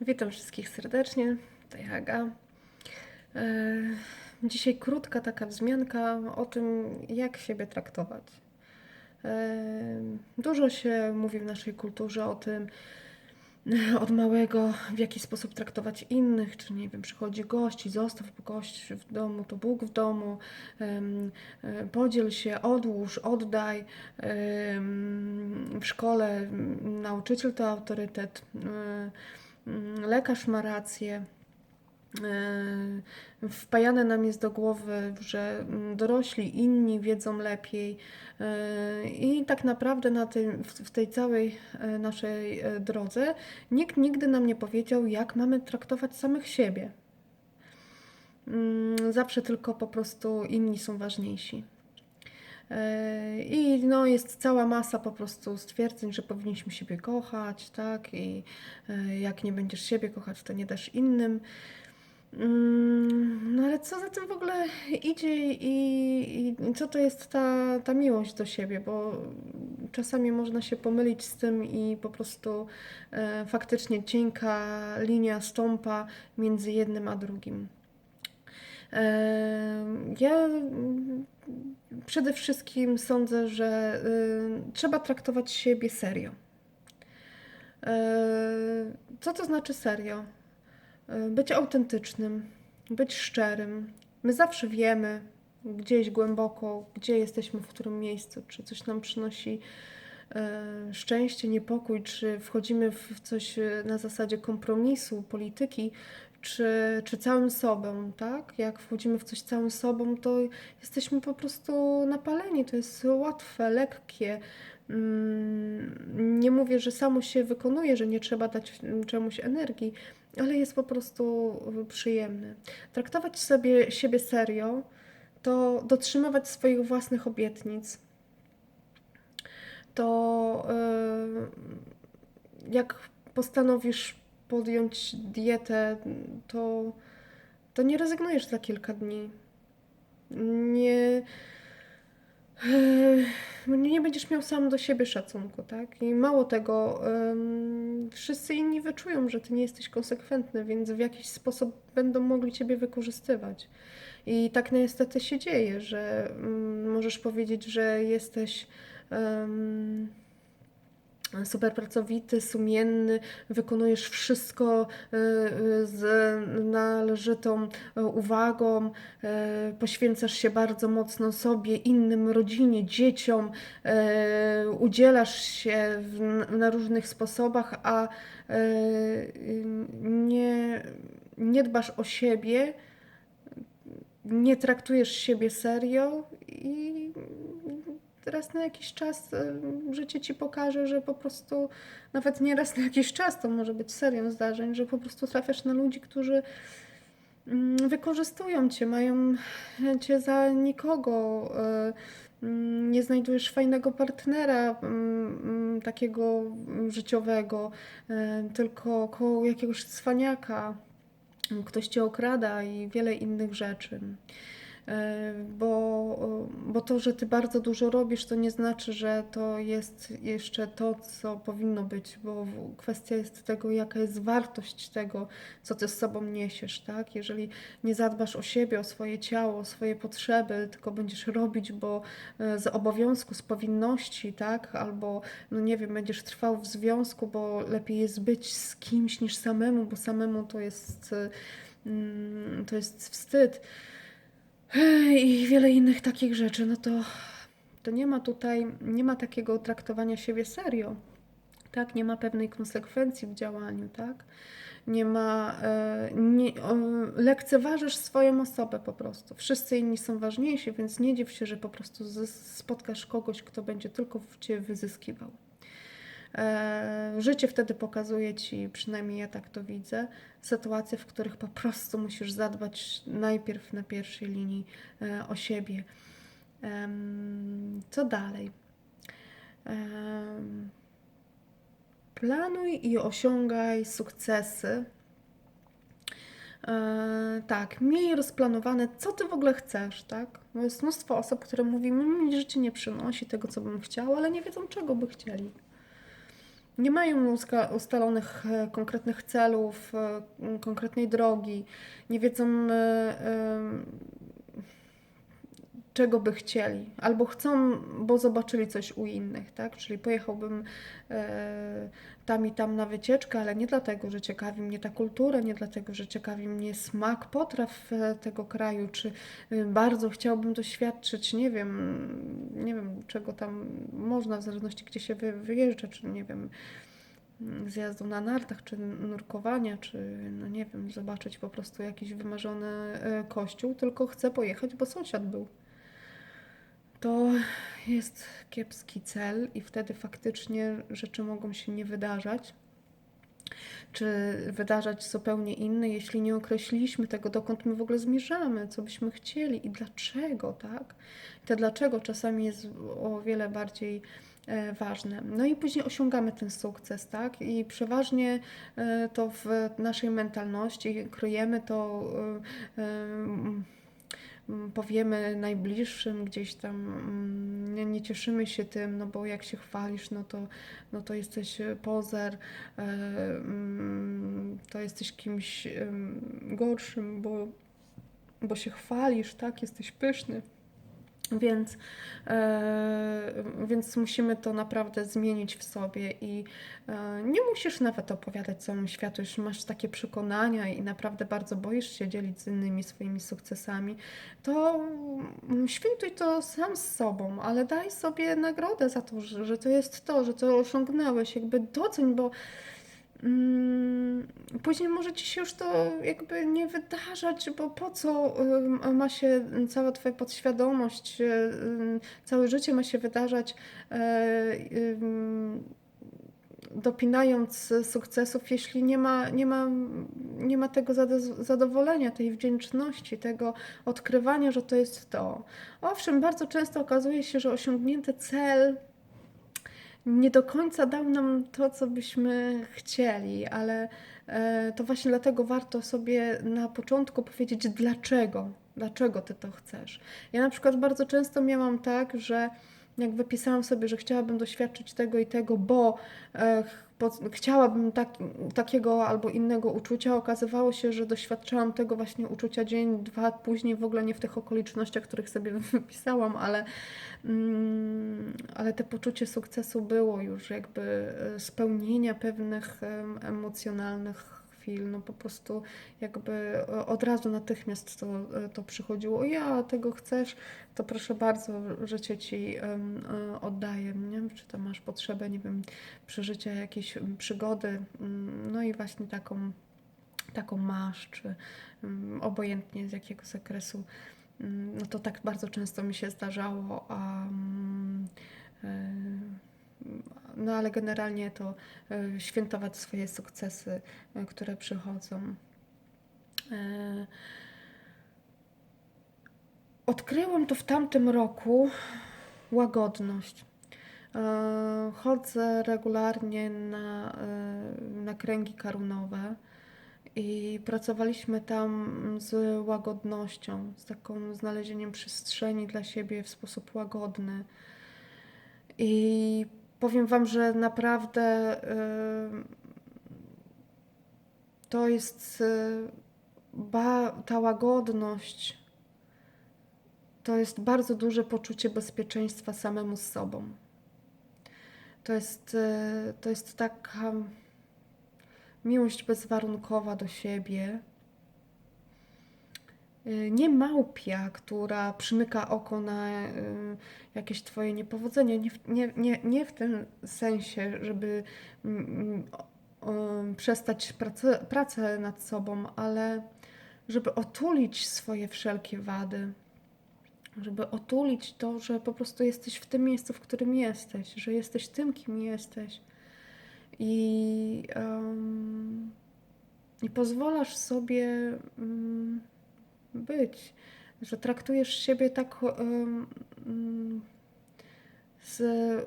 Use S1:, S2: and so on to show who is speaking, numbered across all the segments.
S1: Witam wszystkich serdecznie, to ja Aga. E, Dzisiaj krótka taka wzmianka o tym, jak siebie traktować. E, Dużo się mówi w naszej kulturze o tym, od małego, w jaki sposób traktować innych, czy nie wiem, przychodzi gość i zostaw gość w domu, to Bóg w domu, e, podziel się, odłóż, oddaj. W szkole nauczyciel to autorytet, lekarz ma rację. E, Wpajane nam jest do głowy, że mm, dorośli, inni wiedzą lepiej. E, I tak naprawdę na tym, w tej całej e, naszej drodze nikt nigdy nam nie powiedział, jak mamy traktować samych siebie. Mm, Zawsze tylko po prostu inni są ważniejsi. E, I no, jest cała masa po prostu stwierdzeń, że powinniśmy siebie kochać, tak? I e, jak nie będziesz siebie kochać, to nie dasz innym. Mm, No ale co za tym w ogóle idzie i, i co to jest ta, ta miłość do siebie, bo czasami można się pomylić z tym i po prostu e, faktycznie cienka linia stąpa między jednym a drugim. E, Ja przede wszystkim sądzę, że y, trzeba traktować siebie serio. E, Co to znaczy serio? E, Być autentycznym, być szczerym. My zawsze wiemy gdzieś głęboko, gdzie jesteśmy, w którym miejscu, czy coś nam przynosi e, szczęście, niepokój, czy wchodzimy w coś e, na zasadzie kompromisu, polityki, czy, czy całym sobą, tak? Jak wchodzimy w coś całym sobą, to jesteśmy po prostu napaleni, to jest łatwe, lekkie. Mm, Nie mówię, że samo się wykonuje, że nie trzeba dać czemuś energii, ale jest po prostu przyjemne. Traktować sobie siebie serio, to dotrzymywać swoich własnych obietnic. To yy, jak postanowisz podjąć dietę, to, to nie rezygnujesz za kilka dni. Nie, yy, nie będziesz miał sam do siebie szacunku, tak? I mało tego, wszyscy inni wyczują, że ty nie jesteś konsekwentny, więc w jakiś sposób będą mogli ciebie wykorzystywać. I tak niestety się dzieje, że mm, możesz powiedzieć, że jesteś super pracowity, sumienny, wykonujesz wszystko y, y, z należytą y, uwagą, poświęcasz się bardzo mocno sobie, innym, rodzinie, dzieciom, udzielasz się na różnych sposobach, a nie, nie dbasz o siebie, nie traktujesz siebie serio i raz na jakiś czas y, życie ci pokaże, że po prostu nawet nie raz na jakiś czas to może być serią zdarzeń, że po prostu trafiasz na ludzi, którzy mm, wykorzystują cię, mają cię za nikogo. y, mm, Nie znajdujesz fajnego partnera mm, takiego życiowego, y, tylko koło jakiegoś cwaniaka ktoś cię okrada i wiele innych rzeczy. E, Bo, bo to, że ty bardzo dużo robisz, to nie znaczy, że to jest jeszcze to, co powinno być, bo kwestia jest tego, jaka jest wartość tego, co ty z sobą niesiesz, tak? Jeżeli nie zadbasz o siebie, o swoje ciało, o swoje potrzeby, tylko będziesz robić, bo e, z obowiązku, z powinności, tak? Albo, no nie wiem, będziesz trwał w związku, bo lepiej jest być z kimś niż samemu, bo samemu to jest, mm, to jest wstyd. I wiele innych takich rzeczy, no to, to nie ma tutaj, nie ma takiego traktowania siebie serio, tak? Nie ma pewnej konsekwencji w działaniu, tak? Nie ma, e, nie, lekceważysz swoją osobę po prostu. Wszyscy inni są ważniejsi, więc nie dziw się, że po prostu spotkasz kogoś, kto będzie tylko w ciebie wyzyskiwał. E, Życie wtedy pokazuje ci, przynajmniej ja tak to widzę, sytuacje, w których po prostu musisz zadbać najpierw na pierwszej linii e, o siebie. Co dalej? Planuj i osiągaj sukcesy. E, tak, miej rozplanowane, co ty w ogóle chcesz, tak? Bo jest mnóstwo osób, które mówią, mi życie nie przynosi tego, co bym chciała, ale nie wiedzą, czego by chcieli. Nie mają ustalonych e, konkretnych celów, e, konkretnej drogi, nie wiedzą, e, czego by chcieli, albo chcą, bo zobaczyli coś u innych, tak? Czyli pojechałbym e, tam i tam na wycieczkę, ale nie dlatego, że ciekawi mnie ta kultura, nie dlatego, że ciekawi mnie smak potraw e, tego kraju, czy e, bardzo chciałbym doświadczyć, nie wiem, nie wiem, czego tam można, w zależności gdzie się wy, wyjeżdża, czy nie wiem, zjazdu na nartach, czy nurkowania, czy no nie wiem, zobaczyć po prostu jakiś wymarzony e, kościół, tylko chcę pojechać, bo sąsiad był. To jest kiepski cel i wtedy faktycznie rzeczy mogą się nie wydarzać, czy wydarzać zupełnie inne, jeśli nie określiliśmy tego, dokąd my w ogóle zmierzamy, co byśmy chcieli i dlaczego, tak? To dlaczego czasami jest o wiele bardziej e, ważne. No i później osiągamy ten sukces, tak? I przeważnie e, to w naszej mentalności kryjemy to. e, mm, powiemy najbliższym gdzieś tam, mm, nie, nie cieszymy się tym, no bo jak się chwalisz, no to, no to jesteś e, pozer, e, mm, to jesteś kimś gorszym, bo, bo się chwalisz, tak, jesteś pyszny. Więc, e, więc musimy to naprawdę zmienić w sobie i e, nie musisz nawet opowiadać całemu światu, jeśli masz takie przekonania i naprawdę bardzo boisz się dzielić z innymi swoimi sukcesami, to świętuj to sam z sobą, ale daj sobie nagrodę za to, że, że to jest to, że to osiągnąłeś, jakby doceń, bo Później może ci się już to jakby nie wydarzać, bo po co ym, ma się cała twoja podświadomość, ym, całe życie ma się wydarzać, ym, dopinając sukcesów, jeśli nie ma, nie ma, nie ma tego zado- zadowolenia, tej wdzięczności, tego odkrywania, że to jest to. Owszem, bardzo często okazuje się, że osiągnięty cel nie do końca dał nam to, co byśmy chcieli, ale e, to właśnie dlatego warto sobie na początku powiedzieć, dlaczego, dlaczego ty to chcesz. Ja na przykład bardzo często miałam tak, że jak wypisałam sobie, że chciałabym doświadczyć tego i tego, bo e, po, chciałabym tak, takiego albo innego uczucia, okazywało się, że doświadczałam tego właśnie uczucia dzień, dwa później, w ogóle nie w tych okolicznościach, których sobie wypisałam, ale Mm, ale te poczucie sukcesu było już jakby e, spełnienia pewnych em, emocjonalnych chwil, no po prostu jakby e, od razu natychmiast to, e, to przychodziło, ja tego chcesz, to proszę bardzo, życie ci e, oddaję, nie? Czy to masz potrzebę, nie wiem, przeżycia jakiejś przygody, mm, no i właśnie taką, taką masz, czy obojętnie z jakiego zakresu. Mm, No to tak bardzo często mi się zdarzało, a, mm, no ale generalnie to e, świętować swoje sukcesy, e, które przychodzą. E, Odkryłam to w tamtym roku łagodność. Chodzę regularnie na, na kręgi karunowe. I pracowaliśmy tam z łagodnością, z taką znalezieniem przestrzeni dla siebie w sposób łagodny. I powiem Wam, że naprawdę y, to jest y, ta łagodność to jest bardzo duże poczucie bezpieczeństwa samemu z sobą. To jest, y, to jest taka miłość bezwarunkowa do siebie. Y, Nie małpia, która przymyka oko na y, jakieś Twoje niepowodzenia. Nie w, nie, nie, nie w tym sensie, żeby mm, mm, przestać pracę, pracę nad sobą, ale żeby otulić swoje wszelkie wady. Żeby otulić to, że po prostu jesteś w tym miejscu, w którym jesteś, że jesteś tym, kim jesteś. I, em, i sobie mm, być, że traktujesz siebie tak mm, z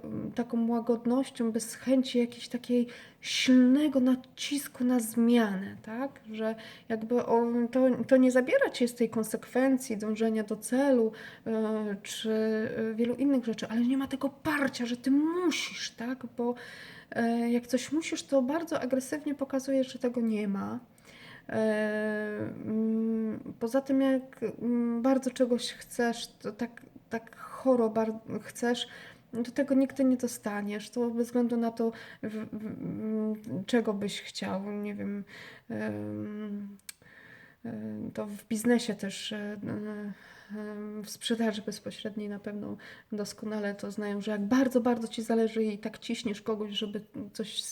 S1: mm, taką łagodnością, bez chęci jakiejś takiej silnego nacisku na zmianę, tak? Że jakby to, to nie zabiera cię z tej konsekwencji dążenia do celu, e, czy e, wielu innych rzeczy, ale nie ma tego parcia, że ty musisz, tak? Bo e, jak coś musisz, to bardzo agresywnie pokazujesz, że tego nie ma. Poza tym, jak mm, bardzo czegoś chcesz, to tak, tak choro chcesz, no to tego nigdy nie dostaniesz. To bez względu na to, w, w, czego byś chciał. Nie wiem. em, em, To w biznesie też, e, w sprzedaży bezpośredniej na pewno doskonale to znają, że jak bardzo, bardzo ci zależy i tak ciśniesz kogoś, żeby coś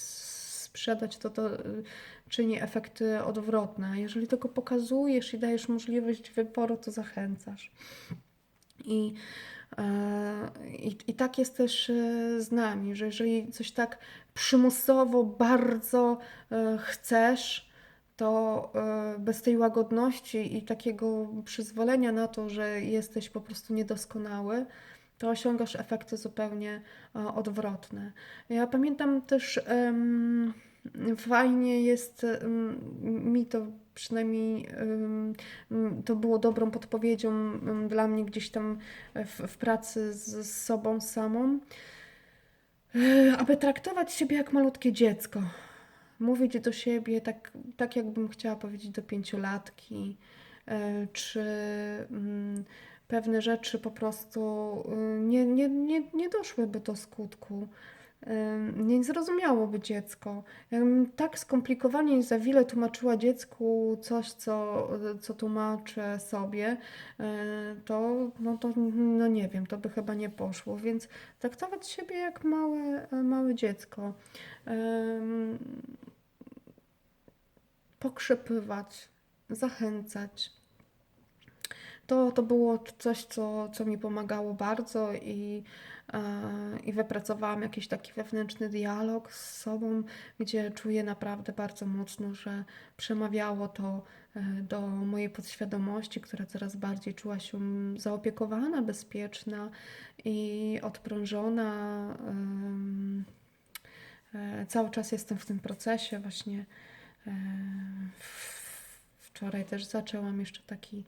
S1: sprzedać, to to y, czyni efekty odwrotne. Jeżeli tylko pokazujesz i dajesz możliwość wyboru, to zachęcasz. I, e, i, I tak jest też z nami, że jeżeli coś tak przymusowo bardzo e, chcesz, to e, bez tej łagodności i takiego przyzwolenia na to, że jesteś po prostu niedoskonały, to osiągasz efekty zupełnie odwrotne. Ja pamiętam też, em, fajnie jest, mi to przynajmniej to było dobrą podpowiedzią dla mnie gdzieś tam w, w pracy z, z sobą samą, e, aby traktować siebie jak malutkie dziecko. Mówić do siebie tak, tak jakbym chciała powiedzieć do pięciolatki, e, czy pewne rzeczy po prostu y, nie, nie, nie, nie doszłyby do skutku. Nie zrozumiałoby dziecko. Jakbym tak skomplikowanie i za wiele tłumaczyła dziecku coś, co, co tłumaczę sobie, y, to, no to no nie wiem, to by chyba nie poszło. Więc traktować siebie jak małe, małe dziecko. Ym, Pokrzepywać, zachęcać. To, to było coś, co, co mi pomagało bardzo i, e, i wypracowałam jakiś taki wewnętrzny dialog z sobą, gdzie czuję naprawdę bardzo mocno, że przemawiało to e, do mojej podświadomości, która coraz bardziej czuła się zaopiekowana, bezpieczna i odprężona. E, Cały czas jestem w tym procesie właśnie. e, Wczoraj też zaczęłam jeszcze taki e,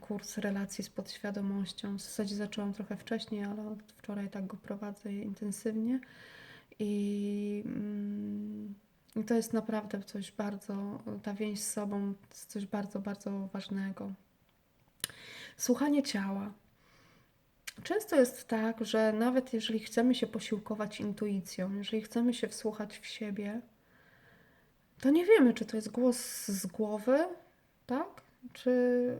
S1: kurs relacji z podświadomością. W zasadzie zaczęłam trochę wcześniej, ale od wczoraj tak go prowadzę intensywnie. I, mm, i to jest naprawdę coś bardzo, ta więź z sobą jest coś bardzo, bardzo ważnego. Słuchanie ciała. Często jest tak, że nawet jeżeli chcemy się posiłkować intuicją, jeżeli chcemy się wsłuchać w siebie, to nie wiemy, czy to jest głos z głowy, tak? Czy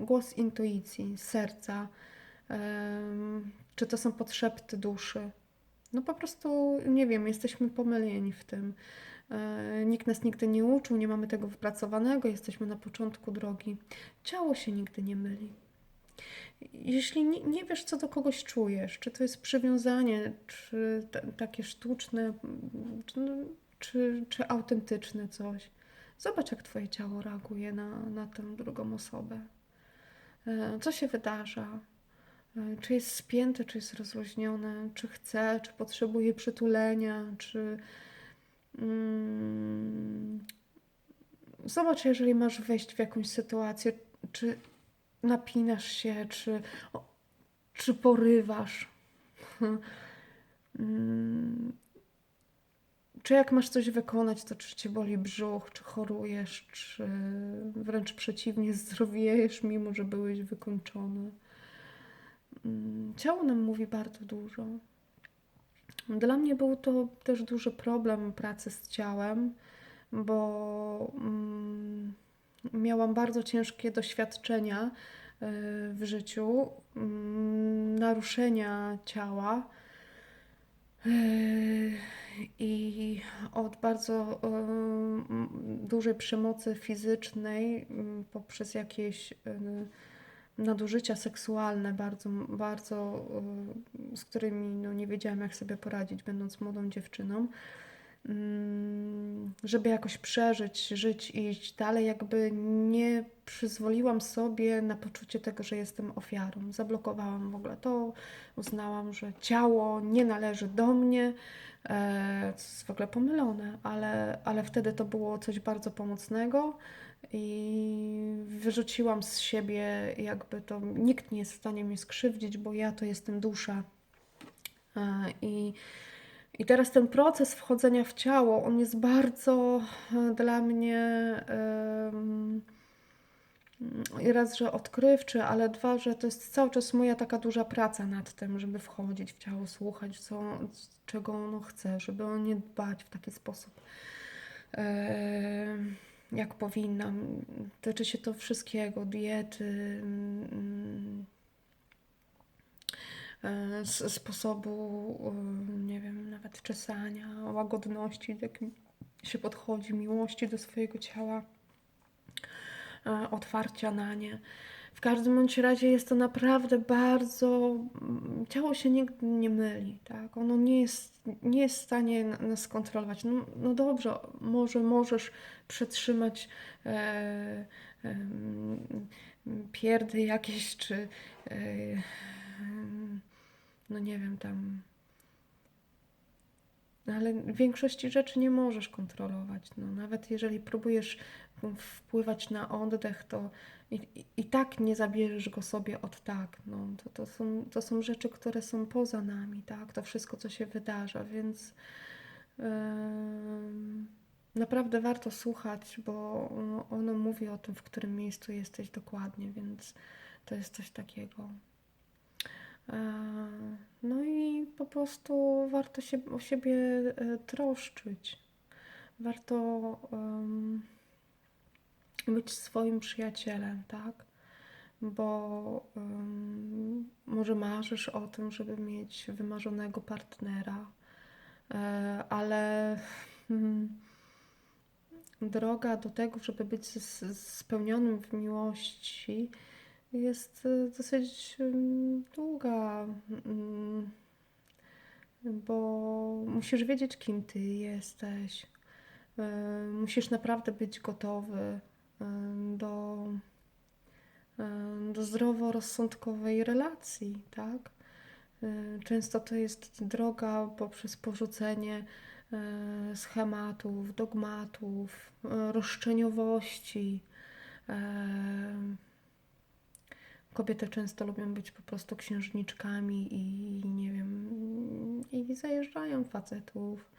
S1: głos intuicji, serca, czy to są podszepty duszy. No po prostu nie wiem, jesteśmy pomylieni w tym. E, Nikt nas nigdy nie uczył, nie mamy tego wypracowanego, jesteśmy na początku drogi. Ciało się nigdy nie myli. Jeśli nie, nie wiesz, co do kogoś czujesz, czy to jest przywiązanie, czy t- takie sztuczne, czy, czy, czy autentyczne coś, zobacz, jak Twoje ciało reaguje na, na tę drugą osobę. E, Co się wydarza? E, Czy jest spięte, czy jest rozluźnione, czy chce, czy potrzebuje przytulenia, czy. Mm, zobacz, jeżeli masz wejść w jakąś sytuację, czy napinasz się, czy, czy porywasz. Czy jak masz coś wykonać, to czy cię boli brzuch, czy chorujesz, czy wręcz przeciwnie, zdrowiejesz, mimo że byłeś wykończony. Mm, Ciało nam mówi bardzo dużo. Dla mnie był to też duży problem pracy z ciałem, bo mm, miałam bardzo ciężkie doświadczenia y, w życiu, mm, naruszenia ciała. I od bardzo ym, dużej przemocy fizycznej ym, poprzez jakieś y, nadużycia seksualne, bardzo, bardzo, y, z którymi no, nie wiedziałam, jak sobie poradzić, będąc młodą dziewczyną. Mm, Żeby jakoś przeżyć, żyć i iść dalej, jakby nie przyzwoliłam sobie na poczucie tego, że jestem ofiarą. Zablokowałam w ogóle to, uznałam, że ciało nie należy do mnie, e, co jest w ogóle pomylone, ale, ale wtedy to było coś bardzo pomocnego i wyrzuciłam z siebie jakby to, nikt nie jest w stanie mnie skrzywdzić, bo ja to jestem dusza. E, I I teraz ten proces wchodzenia w ciało, on jest bardzo e, dla mnie i raz, że odkrywczy, ale dwa, że to jest cały czas moja taka duża praca nad tym, żeby wchodzić w ciało, słuchać, co, czego ono chce, żeby o nie dbać w taki sposób, e, jak powinnam. Tyczy się to wszystkiego, diety, sposobu, e, nie wiem, nawet czesania, łagodności, jakim się podchodzi, miłości do swojego ciała e, otwarcia na nie. W każdym bądź razie jest to naprawdę bardzo. mm, Ciało się nigdy nie myli, tak? Ono nie jest, nie jest w stanie na- nas skontrolować. No, no dobrze, może możesz przetrzymać e, em, pierdy jakieś, czy e, no nie wiem, tam. No Ale większości rzeczy nie możesz kontrolować. No, nawet jeżeli próbujesz wpływać na oddech, to i, i, i tak nie zabierzesz go sobie od tak. No, to, to, są, to są rzeczy, które są poza nami, tak? To wszystko, co się wydarza, więc em, naprawdę warto słuchać, bo ono mówi o tym, w którym miejscu jesteś dokładnie, więc to jest coś takiego. E, No i po prostu warto się o siebie e, troszczyć. Warto em, być swoim przyjacielem, tak? Bo em, może marzysz o tym, żeby mieć wymarzonego partnera, e, ale mm, droga do tego, żeby być spełnionym w miłości, jest e, dosyć długa, mm, bo musisz wiedzieć, kim ty jesteś. E, Musisz naprawdę być gotowy e, do, do zdroworozsądkowej relacji, tak? Często to jest droga poprzez porzucenie schematów, dogmatów, roszczeniowości. Kobiety często lubią być po prostu księżniczkami i nie wiem, i zajeżdżają facetów.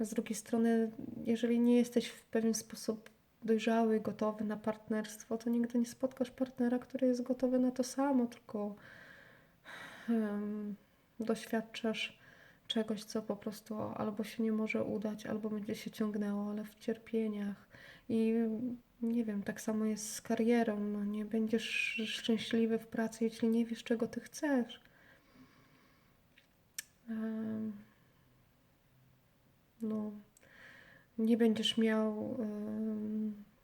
S1: Z drugiej strony, jeżeli nie jesteś w pewien sposób dojrzały, gotowy na partnerstwo, to nigdy nie spotkasz partnera, który jest gotowy na to samo, tylko em, doświadczasz czegoś, co po prostu albo się nie może udać, albo będzie się ciągnęło, ale w cierpieniach. I nie wiem, tak samo jest z karierą. No, nie będziesz szczęśliwy w pracy, jeśli nie wiesz, czego ty chcesz. No, nie będziesz miał,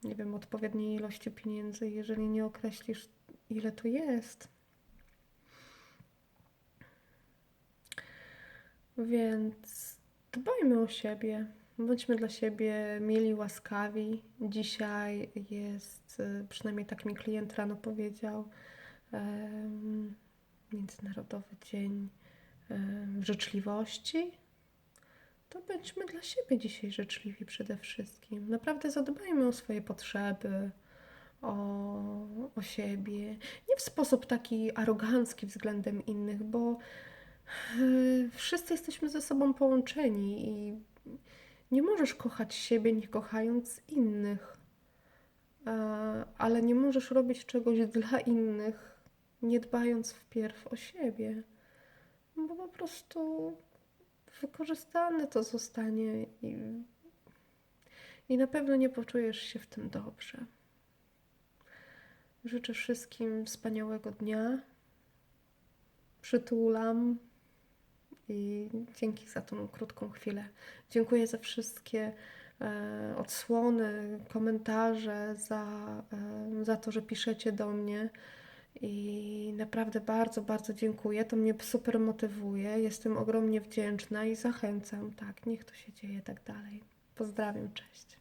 S1: nie wiem, odpowiedniej ilości pieniędzy, jeżeli nie określisz, ile to jest. Więc dbajmy o siebie. Bądźmy dla siebie mili, łaskawi. Dzisiaj jest, y, przynajmniej tak mi klient rano powiedział, em, Międzynarodowy Dzień em, Życzliwości. To bądźmy dla siebie dzisiaj życzliwi przede wszystkim. Naprawdę zadbajmy o swoje potrzeby, o, o siebie. Nie w sposób taki arogancki względem innych, bo Wszyscy jesteśmy ze sobą połączeni i nie możesz kochać siebie, nie kochając innych. E, Ale nie możesz robić czegoś dla innych, nie dbając wpierw o siebie. Bo po prostu wykorzystane to zostanie i, i na pewno nie poczujesz się w tym dobrze. Życzę wszystkim wspaniałego dnia. Przytulam i dzięki za tą krótką chwilę. Dziękuję za wszystkie e, odsłony, komentarze, za, e, za to, że piszecie do mnie. I naprawdę bardzo, bardzo dziękuję. To mnie super motywuje. Jestem ogromnie wdzięczna i zachęcam. Tak, niech to się dzieje tak dalej. Pozdrawiam, cześć.